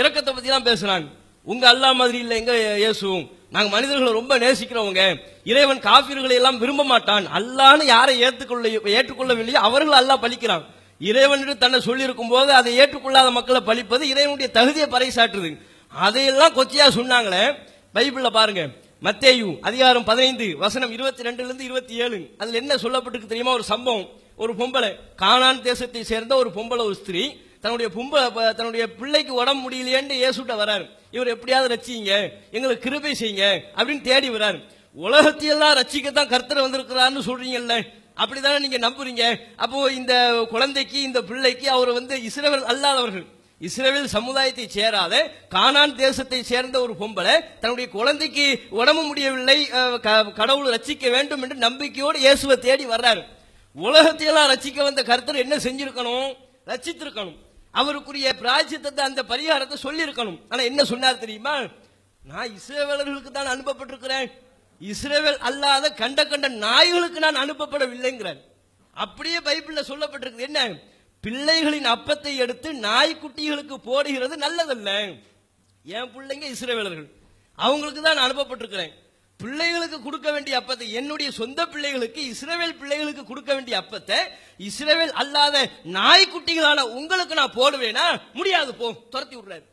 இறக்கத்தை பத்தி தான் பேசுறாங்க உங்க அல்லாஹ் மாதிரி இல்ல எங்க இயேசுவும் நாங்க மனிதர்களை ரொம்ப நேசிக்கிறவங்க. இறைவன் காபிர்களை எல்லாம் விரும்ப மாட்டான். அல்லான்னு யாரை ஏற்றுக்கொள்ள ஏற்றுக்கொள்ளவில்லையோ அவர்கள் அல்லாஹ் பழிக்கிறான். இறைவன் தன்னை சொல்லியிருக்கும் போது அதை ஏற்றுக்கொள்ளாத மக்களை பழிப்பது இறைவனுடைய தகுதியை பறைசாற்றுது. அதையெல்லாம் கொச்சையா சொன்னாங்களே? பைபிள்ல பாருங்க. மத்தேயு அதிகாரம் பதினைந்து வசனம் இருபத்தி ரெண்டுல இருந்து இருபத்தி ஏழு அதுல என்ன சொல்லப்பட்டிருக்கு தெரியுமா? ஒரு சம்பவம். ஒரு பொம்பளை கானான் தேசத்தை சேர்ந்த ஒரு பொம்பளை ஒரு ஸ்திரீ தன்னுடைய பும்ப தன்னுடைய பிள்ளைக்கு உடம்பு முடியலையேன்னு இயேசுட்ட வராரு. இவர் எப்படியாவது ரச்சிங்க எங்களுக்கு கிருபை செய்யுங்க அப்படின்னு தேடி வராரு. உலகத்தையெல்லாம் ரட்சிக்கத்தான் கர்த்தர் வந்திருக்கிறான்னு சொல்றீங்கல்ல? அப்படிதானே நீங்க நம்புறீங்க? அப்போ இந்த குழந்தைக்கு இந்த பிள்ளைக்கு அவர் வந்து இஸ்ரேல் அல்லாதவர்கள். இஸ்ரேல் சமுதாயத்தை சேராத கானான் தேசத்தை சேர்ந்த ஒரு பொம்பளை தன்னுடைய குழந்தைக்கு உடம்பு முடியவில்லை க- கடவுள் ரச்சிக்க வேண்டும் என்று நம்பிக்கையோடு இயேசுவை தேடி வர்றாரு. உலகத்தையெல்லாம் ரச்சிக்க வந்த கருத்தர் என்ன செஞ்சிருக்கணும்? ரச்சித்திருக்கணும் அவருக்குரிய பிராய்ச்சித்தத்தை அந்த பரிகாரத்தை சொல்லியிருக்கணும். ஆனா என்ன சொன்னார் தெரியுமா? நான் இஸ்ரேவேலர்களுக்கு தான் அனுப்பப்பட்டிருக்கிறேன். இஸ்ரேவேல் அல்லாத கண்ட கண்ட நாய்களுக்கு நான் அனுப்பப்படவில்லைங்கிறார். அப்படியே பைபிள்ல சொல்லப்பட்டிருக்கு என்ன? பிள்ளைகளின் அப்பத்தை எடுத்து நாய்க்குட்டிகளுக்கு போடுகிறது நல்லதல்ல. என் பிள்ளைங்க இஸ்ரவேலர்கள். அவங்களுக்கு தான் நான் அனுப்பப்பட்டிருக்கிறேன். பிள்ளைகளுக்கு கொடுக்க வேண்டிய அப்பத்தை என்னுடைய சொந்த பிள்ளைகளுக்கு இஸ்ரேவேல் பிள்ளைகளுக்கு கொடுக்க வேண்டிய அப்பத்தை இஸ்ரேவேல் அல்லாத நாய்க்குட்டிகளான உங்களுக்கு நான் போடுவேனா? முடியாது போ. துரத்தி விடுறாரு.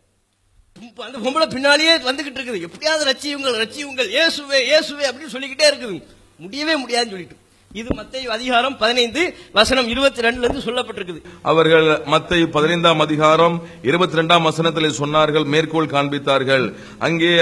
அந்த பொம்பளை பின்னாலேயே வந்துகிட்டு இருக்குது. எப்படியாவது ரச்சியுங்கள் ரச்சியுங்கள் இயேசுவே இயேசுவே அப்படின்னு சொல்லிக்கிட்டே இருக்குது. முடியவே முடியாதுன்னு சொல்லிட்டு. இது மத்திய அதிகாரம் பதினைந்து வசனம் இருபத்தி ரெண்டுல இருந்து சொல்லப்பட்டிருக்குது. அவர்கள் மத்திய பதினைந்தாம் அதிகாரம் இருபத்தி ரெண்டாம் வசனத்தில் சொன்னார்கள் மேற்கோள் காண்பித்தார்கள். அங்கே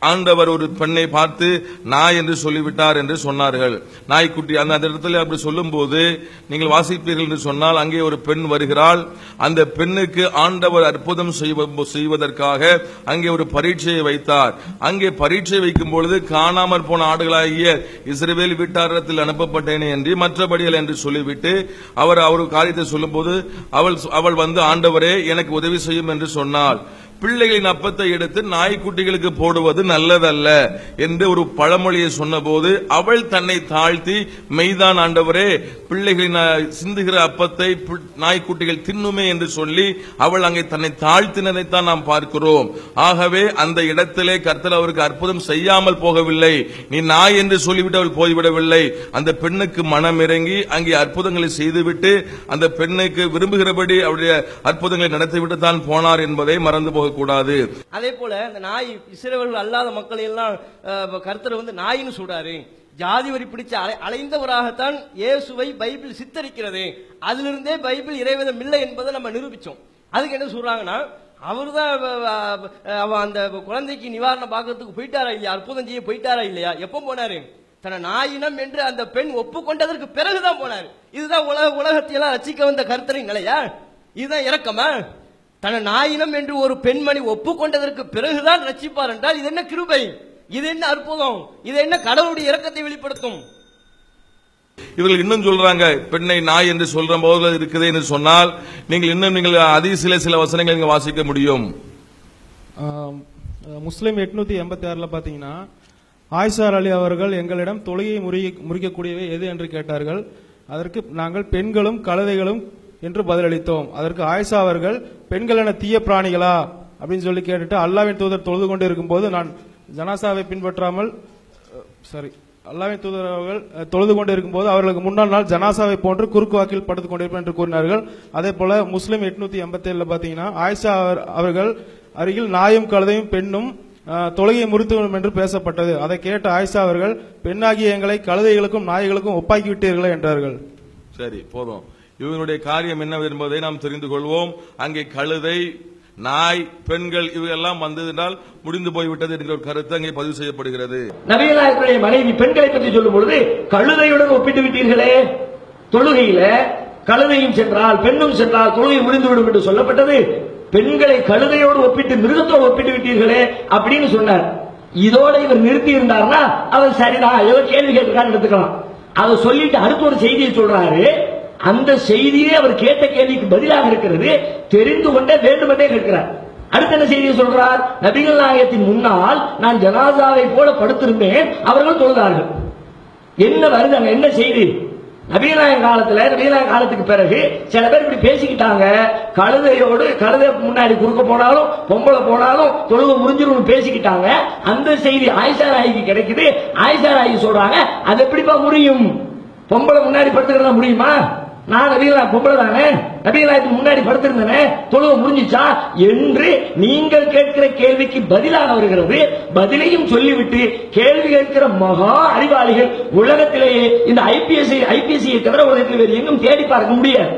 ஆண்டவர் ஒரு பெண்ணை பார்த்து நாய் என்று சொல்லிவிட்டார் என்று சொன்னார்கள். நாய்க்குட்டி அந்த அந்த இடத்துல அப்படி சொல்லும்போது நீங்கள் வாசிப்பீர்கள் என்று சொன்னால் அங்கே ஒரு பெண் வருகிறாள். அந்த பெண்ணுக்கு ஆண்டவர் அற்புதம் செய்வ- செய்வதற்காக அங்கே ஒரு பரீட்சையை வைத்தார். அங்கே பரீட்சை வைக்கும் பொழுது காணாமற் போன ஆடுகளாகிய இஸ்ரேவேல் வீட்டாரத்தில் அனுப்பப்பட்டேனே என்று மற்றபடிகள் என்று சொல்லிவிட்டு அவர் அவர் காரியத்தை சொல்லும்போது அவள் அவள் வந்து ஆண்டவரே எனக்கு உதவி செய்யும் என்று சொன்னாள். பிள்ளைகளின் அப்பத்தை எடுத்து நாய்க்குட்டிகளுக்கு போடுவது நல்லதல்ல என்று ஒரு பழமொழியை சொன்னபோது அவள் தன்னை தாழ்த்தி மெய்தான் ஆண்டவரே பிள்ளைகளின் சிந்துகிற அப்பத்தை நாய்க்குட்டிகள் தின்னுமே என்று சொல்லி அவள் அங்கே தன்னை தாழ்த்தினதைத்தான் நாம் பார்க்கிறோம். ஆகவே அந்த இடத்திலே கர்த்தர் அவருக்கு அற்புதம் செய்யாமல் போகவில்லை. நீ நாய் என்று சொல்லிவிட்டு அவள் போய்விடவில்லை. அந்த பெண்ணுக்கு மனம் இறங்கி அங்கே அற்புதங்களை செய்துவிட்டு அந்த பெண்ணுக்கு விரும்புகிறபடி அவருடைய அற்புதங்களை நடத்திவிட்டு தான் போனார் என்பதை மறந்து போகக்கூடாது. அதே போல இந்த நாய் இஸ்ரேவர்கள் அல்லாத மக்களை எல்லாம் அஹ், வந்து நாயின்னு சொல்றாரு. ஜாதி வரி பிடிச்ச அலை அலைந்தவராகத்தான் இயேசுவை பைபிள் சித்தரிக்கிறது. அதிலிருந்தே பைபிள் இறைவதம் இல்லை என்பதை நம்ம நிரூபிச்சோம். அதுக்கு என்ன சொல்றாங்கன்னா அவர் தான் அந்த குழந்தைக்கு நிவாரணம் பார்க்கறதுக்கு போயிட்டாரா இல்லையா? அற்புதம் செய்ய போயிட்டாரா இல்லையா? எப்போ போனாரு? தன நாயினம் என்று அந்த பெண் ஒப்புக்கொண்டதற்கு பிறகுதான் போனார். இதுதான் உலக உலகத்தையெல்லாம் ரசிக்க வந்த கருத்தரின் நிலையா? இதுதான் இறக்கமா தன்னை நாயினம் என்று ஒரு பெண்மணி ஒப்புக்கொண்டதற்கு பிறகுதான் ரட்சிப்பார் என்றால் இது என்ன கிருபை? இது என்ன அற்புதம்? இது என்ன கடவுளுடைய இரக்கத்தை வெளிப்படுத்தும்? இவர்கள் இன்னும் சொல்றாங்க பெண்ணை நாய் என்று சொல்ற போது இருக்குது என்று சொன்னால் நீங்கள் இன்னும் நீங்கள் அதி சில சில வசனங்களை நீங்க வாசிக்க முடியும். முஸ்லிம் எட்நூத்தி எண்பத்தி ஆறுல பாத்தீங்கன்னா ஆயிஷார் அலி அவர்கள் எங்களிடம் தொழுகையை முறிய- முறிக்கக்கூடியவை எது என்று கேட்டார்கள். அதற்கு நாங்கள் பெண்களும் கழுதைகளும் என்று பதிலளித்தோம். அதற்கு ஆயிஷா அவர்கள் பெண்கள் என தீய பிராணிகளா? அப்படின்னு சொல்லி கேட்டுட்டு அல்லாவின் தூதர் தொழுது கொண்டு இருக்கும்போது நான் ஜனாசாவை பின்பற்றாமல் சாரி அல்லாவின் தூதர் அவர்கள் தொழுது கொண்டு இருக்கும்போது அவர்களுக்கு முன்னாள் நாள் ஜனாசாவை போன்று குறுக்கு வாக்கில் படுத்துக் கொண்டிருப்பேன் என்று கூறினார்கள். அதே போல முஸ்லிம் எட்நூத்தி எண்பத்தி ஏழுல பாத்தீங்கன்னா ஆயிஷா அவர்- அவர்கள் அருகில் நாயும் கழுதையும் பெண்ணும் தொழுகையை முறித்துவிடும் என்று பேசப்பட்டது. அதை கேட்ட ஆயிஷா அவர்கள் பெண்ணாகிய எங்களை கழுதைகளுக்கும் நாய்களுக்கும் ஒப்பாக்கி விட்டீர்களே என்றார்கள். சரி போதும். இவனுடைய காரியம் என்ன என்பதை நாம் தெரிந்து கொள்வோம். அங்கே கழுதை நாய் பெண்கள் இவையெல்லாம் வந்ததினால் முடிந்து போய்விட்டது என்கிற ஒரு கருத்து அங்கே பதிவு செய்யப்படுகிறது. நபிகளாருடைய மனைவி பெண்களை பற்றி சொல்லும் பொழுது கழுதையுடன் ஒப்பிட்டு விட்டீர்களே தொழுகையில கழுதையும் சென்றால் பெண்ணும் சென்றால் தொழுகை முடிந்துவிடும் என்று சொல்லப்பட்டது. பெண்களை கழுதையோடு ஒப்பிட்டு மிருகத்தோடு ஒப்பிட்டு விட்டீர்களே அப்படின்னு சொன்னார். இதோட இவர் நிறுத்தி இருந்தார்னா அவர் சரிதான். ஏதோ கேள்வி கேட்டிருக்கான்னு எடுத்துக்கலாம். அதை சொல்லிட்டு அடுத்த ஒரு செய்தியை சொல்றாரு. அந்த செய்தியே அவர் கேட்ட கேள்விக்கு பதிலாக இருக்கிறது தெரிந்து கொண்டே வேண்டுமென்றே கேட்கிறார். அடுத்த என்ன செய்தியை சொல்றார்? நபிகள் நாயகத்தின் முன்னால் நான் ஜனாதாவை போல படுத்திருந்தேன் அவர்கள் தொழுதார்கள். என்ன வருது அங்க? என்ன செய்தி? நவீனாயன் காலத்துல நவீனாயன் காலத்துக்கு பிறகு சில பேர் இப்படி பேசிக்கிட்டாங்க. கழுதையோடு கழுதை முன்னாடி குறுக்க போனாலும் பொம்பளை போனாலும் தொழுக முறிஞ்சிரும் பேசிக்கிட்டாங்க. அந்த செய்தி ஆயிஷா நாய்க்கு கிடைக்குது. ஆயிஷா நாயகி சொல்றாங்க அது எப்படிப்பா முடியும்? பொம்பளை முன்னாடி படுத்துக்கிறதா முடியுமா? நான் நபீலா பொம்பளை தானே நபீலாயத்துக்கு முன்னாடி படுத்திருந்தேனே? தொழுவ முடிஞ்சிச்சா? என்று நீங்கள் கேட்கிற கேள்விக்கு பதிலாக வருகிறது பதிலையும் சொல்லிவிட்டு கேள்வி கேட்கிற மகா அறிவாளிகள் உலகத்திலேயே இந்த ஐபிஎஸ் ஐபிஎஸ்சியை தவிர உலகத்தில் வேறு எங்கும் தேடி பார்க்க முடியாது.